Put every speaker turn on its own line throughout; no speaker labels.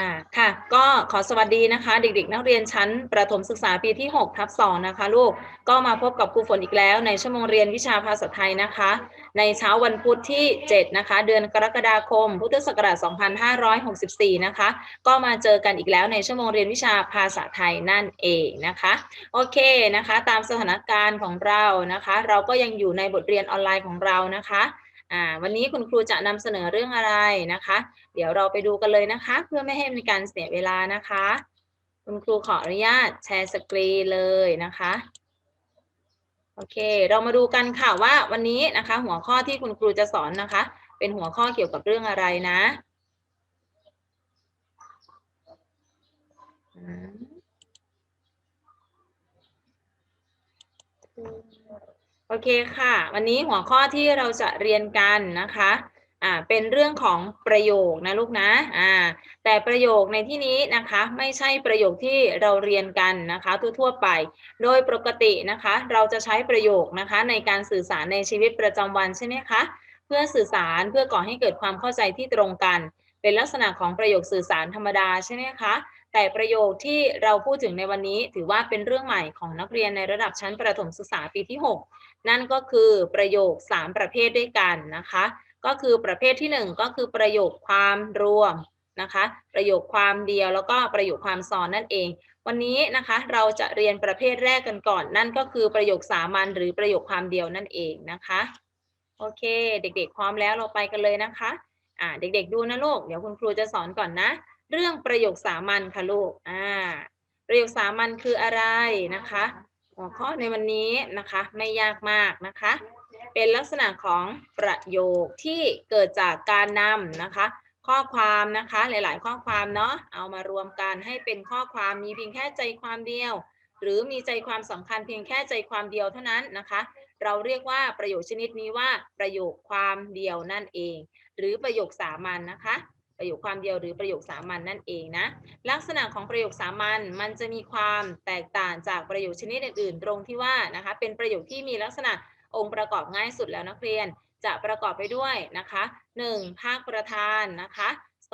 อ่าค่ะก็ขอสวัสดีนะคะ เด็กๆ นักเรียนชั้นประถมศึกษาปีที่6ทับ2นะคะลูกก็มาพบกับครูฝนอีกแล้วในชั่วโมงเรียนวิชาภาษาไทยนะคะ ในเช้าวันพุธที่7นะคะเดือนกรกฎาคม พุทธศักราช2564นะคะก็มาเจอกันอีกแล้วในชั่วโมงเรียนวิชาภาษาไทยนั่นเองนะคะโอเคนะคะ ตามสถานการณ์ของเรานะคะ เราก็ยังอยู่ในบทเรียนออนไลน์ของเรานะคะ อ่าวันนี้คุณครูจะนำเสนอเรื่องอะไรนะคะ เดี๋ยวเราไปดูกันเลยนะคะ เพื่อไม่ให้มีการเสียเวลานะคะ คุณครูขออนุญาตแชร์สกรีนเลยนะคะโอเค เรามาดูกันค่ะว่าวันนี้นะคะ หัวข้อที่คุณครูจะสอนนะคะ เป็นหัวข้อเกี่ยวกับเรื่องอะไรนะอืม โอเคค่ะ วันนี้หัวข้อที่เราจะเรียนกันนะคะอ่าเป็นเรื่องของประโยคนะลูกนะอ่าแต่ประโยคในที่นี้นะคะไม่ใช่ประโยคที่เราเรียนกันนะคะทั่วๆไป โดยปกตินะคะเราจะใช้ประโยคนะคะในการสื่อสารในชีวิตประจำวันใช่ไหมคะเพื่อสื่อสารเพื่อก่อให้เกิดความเข้าใจที่ตรงกัน เป็นลักษณะของประโยคสื่อสารธรรมดาใช่ไหมคะ แต่ประโยคที่เราพูดถึงในวันนี้ถือว่าเป็นเรื่องใหม่ของนักเรียนในระดับชั้นประถมศึกษาปีที่ 6 นั่นก็คือประโยค 3 ประเภทด้วยกันนะคะ ก็คือประเภทที่ 1 ก็คือประโยคความรวมนะคะ ประโยคความเดียวแล้วก็ประโยคความซ้อนนั่นเอง วันนี้นะคะเราจะเรียนประเภทแรกกันก่อน นั่นก็คือประโยคสามัญหรือประโยคความเดียวนั่นเองนะคะ โอเค เด็กๆ พร้อมแล้วเราไปกันเลยนะคะ อ่าเด็กๆดูนะลูก เดี๋ยวคุณครูจะสอนก่อนนะ เรื่องประโยคสามัญค่ะลูกอ่าประโยคสามัญคืออะไรนะคะ หัวข้อในวันนี้นะคะไม่ยากมากนะคะ เป็นลักษณะของประโยคที่เกิดจากการนำนะคะ ข้อความนะคะหลาย ๆ ข้อความเนาะเอามารวมกันให้เป็นข้อความมีเพียงแค่ใจความเดียว หรือมีใจความสำคัญเพียงแค่ใจความเดียวเท่านั้นนะคะ เราเรียกว่าประโยคชนิดนี้ว่าประโยคความเดียวนั่นเอง หรือประโยคสามัญนนะคะ ประโยคความเดียวหรือประโยคสามัญนนั่นเองนะลักษณะของประโยคสามัญมันจะมีความแตกต่างจากประโยคชนิดอื่นๆ ตรงที่ว่านะคะ เป็นประโยคที่มีลักษณะองค์ประกอบง่ายสุดแล้วนักเรียนจะประกอบไปด้วยนะคะ 1. ภาคประธานนะคะ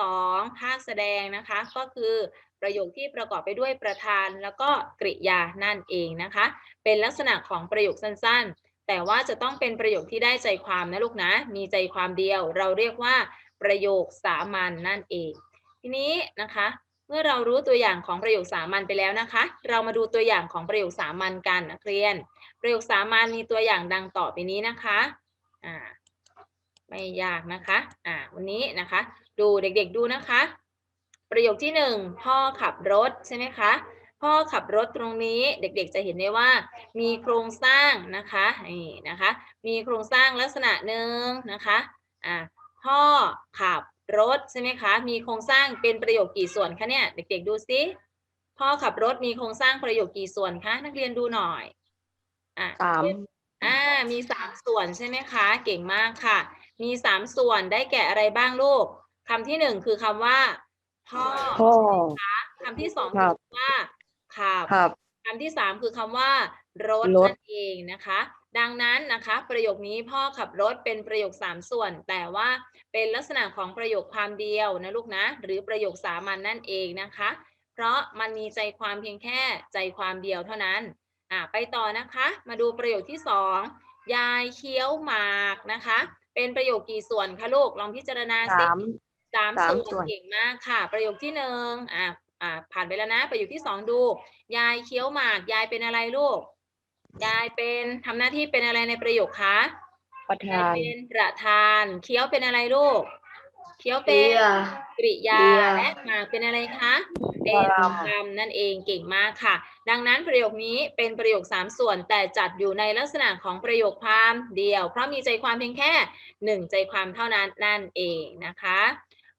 2. ภาคแสดงนะคะ ก็คือประโยคที่ประกอบไปด้วยประธานแล้วก็กริยานั่นเองนะคะ เป็นลักษณะของประโยคสั้นๆ แต่ว่าจะต้องเป็นประโยคที่ได้ใจความนะลูกนะ มีใจความเดียว เราเรียกว่าประโยคสามัญนนั่นเอง ทีนี้นะคะ เมื่อเรารู้ตัวอย่างของประโยคสามัญไปแล้วนะคะ เรามาดูตัวอย่างของประโยคสามัญกันนักเรียน ประโยคสามัญมีตัวอย่างดังต่อไปนี้นะคะอ่าไม่ยากนะคะอ่าวันนี้นะคะ ดูเด็กๆดูนะคะ ประโยคที่หนึ่งพ่อขับรถใช่ไหมคะ พ่อขับรถตรงนี้เด็กๆจะเห็นได้ว่า มีโครงสร้างนะคะนี่นะคะ มีโครงสร้างลักษณะหนึ่งนะคะอ่าพ่อขับรถใช่ไหมคะ มีโครงสร้างเป็นประโยคกี่ส่วนคะเนี่ยเด็กๆดูซิพ่อขับรถมีโครงสร้างประโยคกี่ส่วนคะนักเรียนดูหน่อยอะ
สาม
อ่ามีสามส่วนใช่ไหมคะ เก่งมากค่ะ มีสามส่วนได้แก่อะไรบ้างลูกคำที่หนึ่งคือคำว่า พ่อ
พ่อ
คำที่สอง
ครั
คือบคำว่า ขับ
ครับ
คำที่สามคือคำว่ารถ
รถ
นั่นเองนะคะ ดังนั้นนะคะ ประโยคนี้พ่อขับรถเป็นประโยคสามส่วน แต่ว่าเป็นลักษณะของประโยคความเดียวนะลูกนะ หรือประโยคสามัญนนั่นเองนะคะ เพราะมันมีใจความเพียงแค่ใจความเดียวเท่านั้น อ่าไปต่อนะคะ มาดูประโยคที่สองยายเคี้ยวหมากนะคะ เป็นประโยคกี่ส่วนคะลูกลองพิจารณาสิ
สาม
สาม
สาม
ส่
ส่
ว
วนน
เก่งมากค่ะ ประโยคที่หนึ่งอ่า อ่าผ่านไปแล้วนะ ประโยคที่สองดู ยายเคี้ยวหมาก ยายเป็นอะไรลูก ยายเป็นทำหน้าที่เป็นอะไรในประโยคคะ
ประ
ยาย
ธาน
เป็นประธาน เคี้ยวเป็นอะไรลูก เคี้ยวเป็นกริยา
กริยา
และหมากเป็นอะไรคะเป็น
กรรม
กรรมนั่นเองเก่งมากค่ะ ดังนั้นประโยคนี้เป็นประโยคสามส่วนแต่จัดอยู่ในลักษณะของประโยคความเดียว เพราะมีใจความเพียงแค่หนึ่งใจความเท่านั้นนั่นเองนะคะ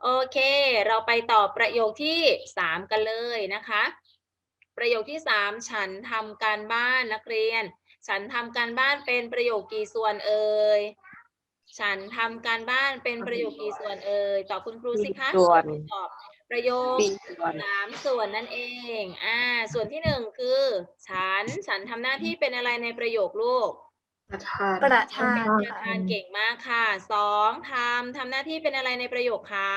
โอเค เราไปต่อประโยคที่สามกันเลยนะคะ ประโยคที่สามฉันทำการบ้านนักเรียน ฉันทำการบ้านเป็นประโยคกี่ส่วนเอ่ยฉันทำการบ้านเป็นประโยคกี่ส่วนเอ่ยตอบคุณครูสิคะ
ส่วน
ตอบประโยค
ปีส่วน
สามส่วนนั่นเอง อ่า ส่วนที่หนึ่งคือ ฉัน ฉันทำหน้าที่เป็นอะไรในประโยคลูก
ประธาน
ประธาน
ประธานเก่งมากค่ะสองทำทำหน้าที่เป็นอะไรในประโยคคะ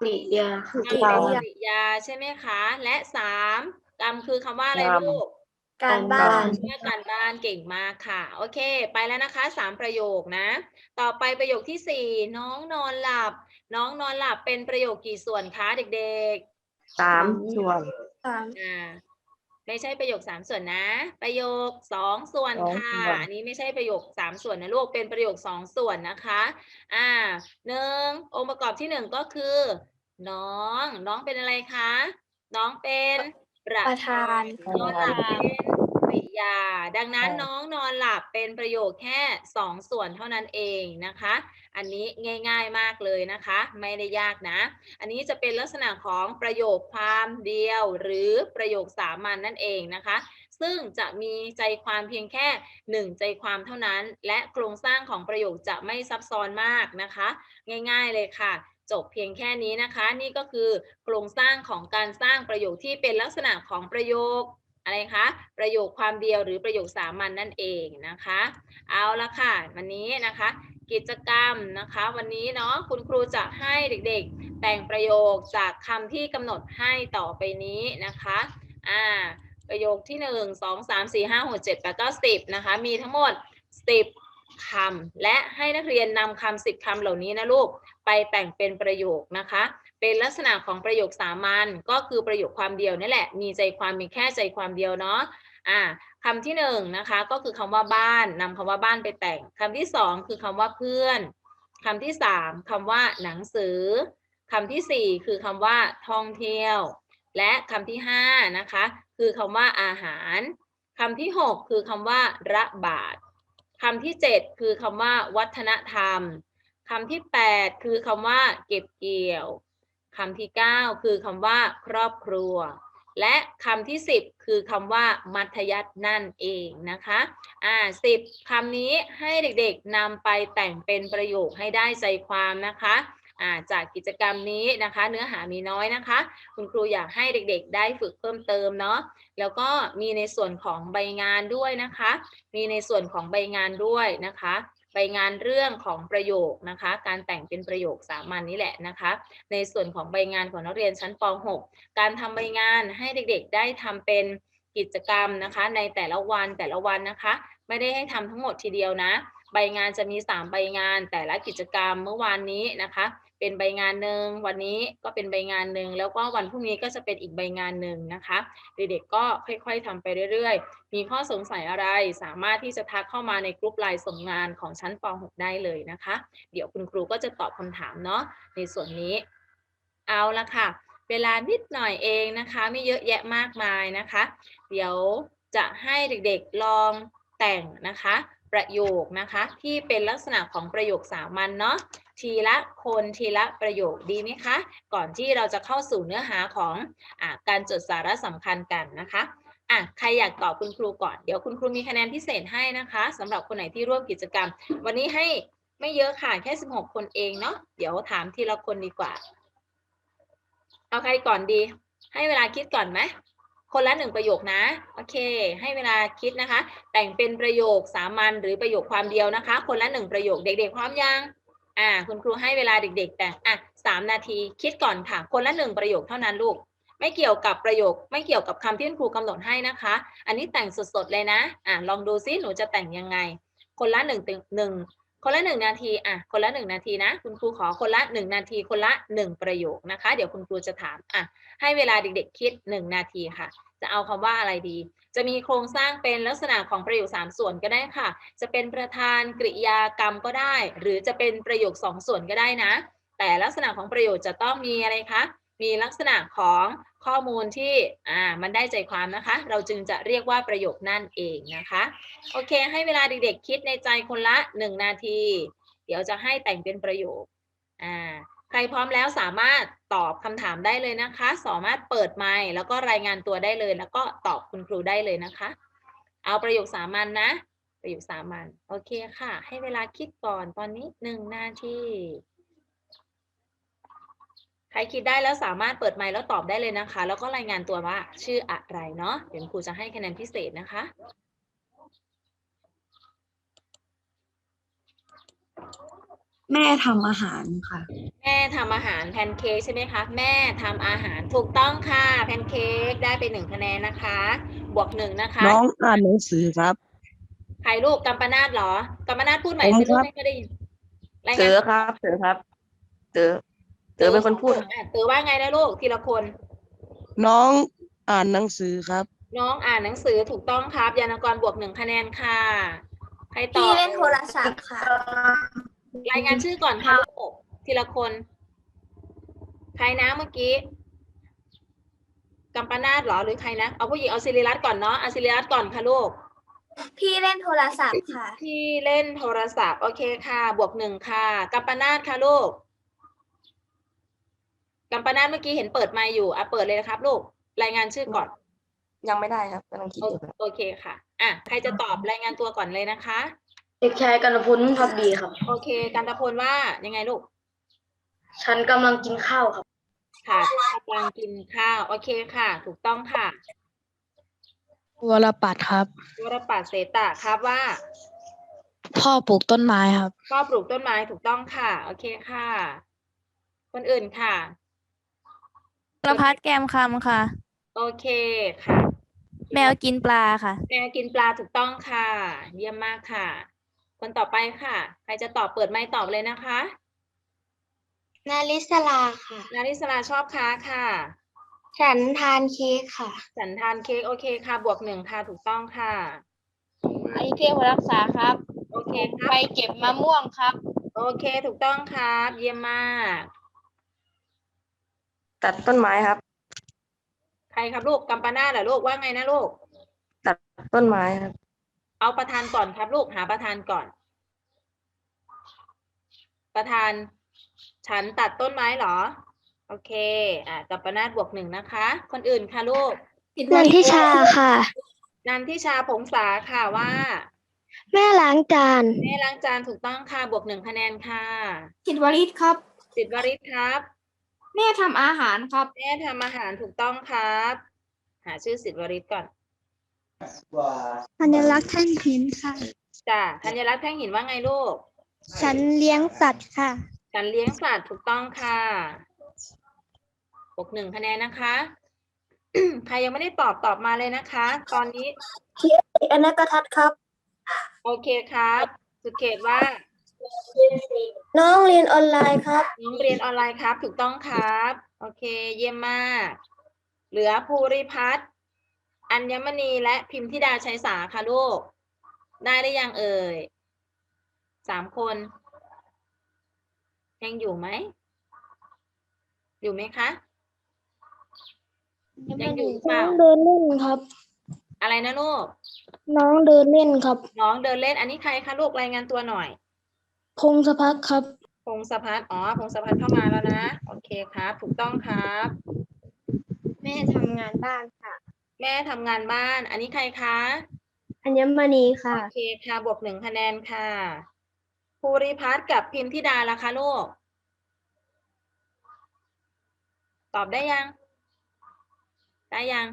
กริยาก
รรมเป็นกริยาใช่ไหมคะ และสามกรรมคือคำว่าอะไรลูก
การบ้าน
เมื่อการบ้านเก่งมากค่ะ โอเค ไปแล้วนะคะสามประโยคนะ ต่อไปประโยคที่สี่น้องนอนหลับ น้องนอนหลับเป็นประโยคกี่ส่วนคะเด็ก
สามส่วน
สาม
ๆอ่า ไม่ใช่ประโยคสามส่วนนะ ประโยคสองส่วน
สอง
ค่ะ
ส่วน
อันนี้ไม่ใช่ประโยคสามส่วนนะลูก เป็นประโยคสองส่วนนะคะ อ่าหนึ่งองค์ประกอบที่หนึ่งก็คือ น้อง น้องเป็นอะไรคะ น้องเป็นประ
ประธาน
นอนหลับเป็นกริ ยา ดังนั้น
ค่ะ
น้องนอนหลับเป็นประโยคแค่สองส่วนเท่านั้นเองนะคะ อันนี้ง่าย ๆมากเลยนะคะ ไม่ได้ยากนะ อันนี้จะเป็นลักษณะของประโยคความเดียว หรือประโยคสามัญนนั่นเองนะคะ ซึ่งจะมีใจความเพียงแค่หนึ่งใจความเท่านั้น และโครงสร้างของประโยคจะไม่ซับซ้อนมากนะคะ ง่าย ๆเลยค่ะจบเพียงแค่นี้นะคะ นี่ก็คือโครงสร้างของการสร้างประโยคที่เป็นลักษณะของประโยค อะไรคะประโยคความเดียวหรือประโยคสามัญนนั่นเองนะคะ เอาละค่ะ วันนี้นะคะ กิจกรรมนะคะ วันนี้เนาะคุณครูจะให้เด็กๆ แต่งประโยคจากคำที่กำหนดให้ต่อไปนี้นะคะอ่าประโยคที่ 1 2 3 4 5 6 7 8 9 10นะคะมีทั้งหมด 10คำและให้นักเรียนนำคำ10คำเหล่านี้นะลูกไปแต่งเป็นประโยคนะคะ เป็นลักษณะของประโยคสามัญก็คือประโยคความเดียวนี่แหละ มีใจความมีแค่ใจความเดียวเนาะอ่าคำที่หนึ่งนะคะก็คือคำว่าบ้านนำคำว่าบ้านไปแต่งคำที่สองคือคำว่าเพื่อนคำที่สามคำว่าหนังสือคำที่สี่คือคำว่าท่องเที่ยว และคำที่ห้านะคะคือคำว่าอาหารคำที่หกคือคำว่าระบาดคำที่เจ็ดคือคำว่าวัฒนธรรมคำที่8คือคำว่าเก็บเกี่ยว คำที่ 9 คือคำว่า ครอบครัว และคำที่ 10 คือคำว่า มัธยัตินั่นเองนะคะอ่า10คำนี้ให้เด็กๆนำไปแต่งเป็นประโยคให้ได้ใจความนะคะอ่าจากกิจกรรมนี้นะคะ เนื้อหามีน้อยนะคะ คุณครูอยากให้เด็กๆ ได้ฝึกเพิ่มเติมเนาะแล้วก็มีในส่วนของใบงานด้วยนะคะ มีในส่วนของใบงานด้วยนะคะ ใบงานเรื่องของประโยคนะคะ การแต่งเป็นประโยคสามัญนนี่แหละนะคะ ในส่วนของใบงานของนักเรียนชั้นป .6 การทำใบงานให้เด็กๆ ได้ทำเป็นกิจกรรมนะคะ ในแต่ละวันแต่ละวันนะคะ ไม่ได้ให้ทำทั้งหมดทีเดียวนะ ใบงานจะมี 3 ใบงานแต่ละกิจกรรมเมื่อวานนี้นะคะ เป็นใบงานหนึ่งวันนี้ก็เป็นใบงานหนึ่งแล้วก็วันพรุ่งนี้ก็จะเป็นอีกใบงานหนึ่งนะคะเด็กๆก็ค่อยๆทำไปเรื่อยๆ มีข้อสงสัยอะไรสามารถที่จะทักเข้ามาในกลุ่มไลน์ส่งงานของชั้นป .6 ได้เลยนะคะ เดี๋ยวคุณครูก็จะตอบคำถามเนาะในส่วนนี้ เอาละค่ะ เวลานิดหน่อยเองนะคะ ไม่เยอะแยะมากมายนะคะ เดี๋ยวจะให้เด็กๆลองแต่งนะคะ ประโยคนะคะ ที่เป็นลักษณะของประโยคสามัญเนาะ ทีละคนทีละประโยคดีไหมคะ ก่อนที่เราจะเข้าสู่เนื้อหาของอการจดสาระสำคัญกันนะคะอะใครอยากตอบคุณครูก่อน เดี๋ยวคุณครูมีคะแนนพิเศษให้นะคะสำหรับคนไหนที่ร่วมกิจกรรม วันนี้ให้ไม่เยอะค่ะแค่ 16 คนเองเนาะเดี๋ยวถามทีละคนดีกว่า เอาใครก่อนดี ให้เวลาคิดก่อนไหมคนละหนึ่งประโยคนะ โอเค ให้เวลาคิดนะคะ แต่งเป็นประโยคสามัญหรือประโยคความเดียวนะคะ คนละหนึ่งประโยคเด็กๆพร้อมยัง อ่าคุณครูให้เวลาเด็ก ๆ แต่งอะสามนาทีคิดก่อนค่ะ คนละหนึ่งประโยคเท่านั้นลูก ไม่เกี่ยวกับประโยค ไม่เกี่ยวกับคำที่คุณครูกำหนดให้นะคะ อันนี้แต่งสดๆเลยนะอะลองดูซิหนูจะแต่งยังไง คนละหนึ่งตึงหนึ่งคนละหนึ่งนาทีอะคนละหนึ่งนาทีนะ คุณครูขอคนละหนึ่งนาที คนละหนึ่งประโยคนะคะ เดี๋ยวคุณครูจะถามอะให้เวลาเด็กๆคิดหนึ่งนาทีค่ะ จะเอาคำว่าอะไรดี จะมีโครงสร้างเป็นลักษณะของประโยคสามส่วนก็ได้ค่ะ จะเป็นประธานกริยากรรมก็ได้ หรือจะเป็นประโยคสองส่วนก็ได้นะ แต่ลักษณะของประโยคจะต้องมีอะไรคะ มีลักษณะของข้อมูลที่อ่ามันได้ใจความนะคะ เราจึงจะเรียกว่าประโยคนั่นเองนะคะ โอเค ให้เวลาเด็กๆคิดในใจคนละหนึ่งนาที เดี๋ยวจะให้แต่งเป็นประโยคอ่า รพร้อมแล้วสามารถตอบคำถามได้เลยนะคะ สามารถเปิดไมค์แล้วก็รายงานตัวได้เลย แล้วก็ตอบคุณครูได้เลยนะคะ เอาประโยคสามัญนนะ ประโยคสามัญโอเคค่ะ ให้เวลาคิดก่อนตอนนี้หนึ่งนาทีใครคิดได้แล้วสามารถเปิดไมค์แล้วตอบได้เลยนะคะ แล้วก็รายงานตัวว่าชื่ออะไรเนาะเดี๋ยวครูจะให้คะแนนพิเศษนะคะ
แม่ทำอาหารค่ะ
แม่ทำอาหารแพนเค้กใช่ไหมคะ แม่ทำอาหารถูกต้องค่ะแพนเค้กได้ไปหนึ่งคะแนนนะคะ บวกหนึ่งนะคะ
น้องอ่านหนังสือครับ
ใครลูกกัมปนาทเหรอกัมปนาทพูดใหม่
ผม
สิลูก
ครับ
ไม่ค่อยได้ยินราย
เต๋
งาน
อครับเต๋อครับเต๋อเต๋อเป็นคนพูด
อะเต๋อว่าไงนะลูกทีละคน
น้องอ่านหนังสือครับ
น้องอ่านหนังสือถูกต้องครับยานกรบวกหนึ่งคะแนนค่ะ ใครตอ
พี่
บ
เล่นโทรศัพท์ค่ะ
รายงานชื่อก่อนค่ะลูกทีละคน ใครนะเมื่อกี้กัมปนาทเหรอหรือใครนะ เอาผู้หญิงเอาศิริรัตน์ก่อนเนาะเอาศิริรัตน์ก่อนค่ะลูก
พี่เล่นโทรศัพท์ค่ะ
ที่เล่นโทรศัพท์ โอเคค่ะ บวกหนึ่งค่ะ กัมปนาทค่ะลูก กัมปนาทเมื่อกี้เห็นเปิดไมค์อยู่อะเปิดเลยนะครับ ลูก รายงานชื่อก่อน
ยังไม่ได้ครับกำลังคิด
โอ
อยู่ครับ
โอเคค่ะ อะ ใครจะตอบรายงานตัวก่อนเลยนะคะ
เด็กชายกันพุนพักดีครับ
โอเค กันตะพลว่ายังไงลูก
ฉันกำลังกินข้าวครับ
ค่ะกำลังกินข้าว โอเคค่ะ ถูกต้องค่ะ
วรปัตรครับ
วรปัตรเสตะครับว่า
พ่อปลูกต้นไม้ครับ
ก็ปลูกต้นไม้ถูกต้องค่ะ โอเคค่ะ คนอื่นค่ะ
ประพัดแกมคำค่ะ
โอเคค่ะ
แมวกินปลาค่ะ
แมวกินปลาถูกต้องค่ะ เยี่ยมมากค่ะ คนต่อไปค่ะ ใครจะตอบเปิดไมค์ตอบเลยนะคะ
นาริสลาค่ะ
นาริสลาชอบค้าค่ะ
ฉันทานเค้กค่ะ
สันทานเค้กโอเคค่ะ บวกหนึ่งค่ะถูกต้องค่ะ
ไอเทพรักษาครับ
โอเคครับ
ไปเก็บมะม่วงครับ
โอเคถูกต้องครับ เยี่ยมมาก
ตัดต้นไม้ครับ
ใครครับลูกกัมปนาทเหรอลูกว่าไงนะลูก
ตัดต้นไม้ครับ
เอาประธานก่อนครับลูกหาประธานก่อน ประธาน ฉันตัดต้นไม้เหรอ โอเค อ่ากัมปนาทบวกหนึ่งนะคะ คนอื่นค่ะลูก
นันทิชาค่ะ
นันทิชาผงษาค่ะว่า
แม่ล้างจาน
แม่ล้างจานถูกต้องค่ะบวกหนึ่งคะแนนค่ะ
จิตวริศครับ
สิทธิวริศครับ
แม่ทำอาหารครับ
แม่ทำอาหารถูกต้องครับ หาชื่อสิทธิวริศก่อน
ธัญลักษณ์แท่งหินค่ะ
จ้ะธัญรัตน์แท่งหินว่าไงลูก
ฉันเลี้ยงสัตว์ค่ะ
การเลี้ยงสัตว์ถูกต้องค่ะบวกหนึ่งคะแนนนะคะ ใครยังไม่ได้ตอบตอบมาเลยนะคะ ตอนนี้
อนักทัศน์ครับ
โอเคครับสุเกตว่า
น้องเรียนออนไลน์ครับ
น้องเรียนออนไลน์ครับ ถูกต้องครับ โอเค เยี่ยมมาก เหลือภูริพัฒน์ อัญมณีและพิมธิดาชัยสาค่ะลูก ได้หรือยังเอ่ยสามคน ยังอยู่ไหม อยู่ไหมคะ ยังอยู่เปล่า
เดินเล่นครับ
อะไรนะลูก
น้องเดินเล่นครับ
น้องเดินเล่นอันนี้ใครคะลูกรายงานตัวหน่อย
พงศพักครับ
พงศพัฒน์อ๋อพงศพัฒน์เข้ามาแล้วนะ โอเคครับ ถูกต้องครับ
แม่ทำงานบ้านค่ะ
แม่ทำงานบ้าน อันนี้ใครคะ
อัญมณีค่ะ
โอเคค่ะบวกหนึ่งคะแนนค่ะภูริพัฒน์กับพิมธิดาล่ะคะลูกตอบได้ยัง ได้ยัง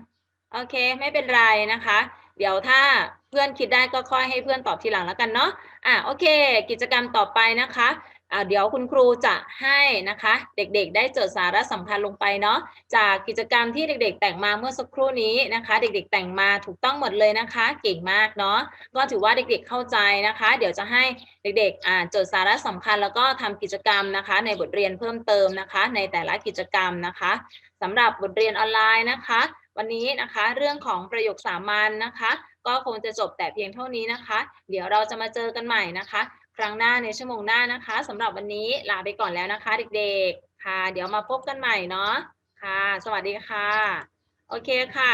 โอเค ไม่เป็นไรนะคะ เดี๋ยวถ้าเพื่อนคิดได้ก็ค่อยให้เพื่อนตอบทีหลังแล้วกันเนาะอะโอเค กิจกรรมต่อไปนะคะอ่า เดี๋ยวคุณครูจะให้นะคะ เด็กๆ ได้จดสาระสำคัญลงไปเนาะจากกิจกรรมที่เด็ก ๆ แต่งมาเมื่อสักครู่นี้นะคะ เด็ก ๆ แต่งมาถูกต้องหมดเลยนะคะ เก่งมากเนาะก็ถือว่าเด็ก ๆเข้าใจนะคะ เดี๋ยวจะให้เด็กๆอ่านจดสาระสำคัญแล้วก็ทำกิจกรรมนะคะ ในบทเรียนเพิ่มเติมนะคะ ในแต่ละกิจกรรมนะคะสำหรับบทเรียนออนไลน์นะคะ วันนี้นะคะเรื่องของประโยคสามัญนะคะ ก็คงจะจบแต่เพียงเท่านี้นะคะ เดี๋ยวเราจะมาเจอกันใหม่นะคะ ครั้งหน้าในชั่วโมงหน้านะคะสำหรับวันนี้ลาไปก่อนแล้วนะคะ เด็กๆ ค่ะ เดี๋ยวมาพบกันใหม่เนาะค่ะ สวัสดีค่ะ โอเคค่ะ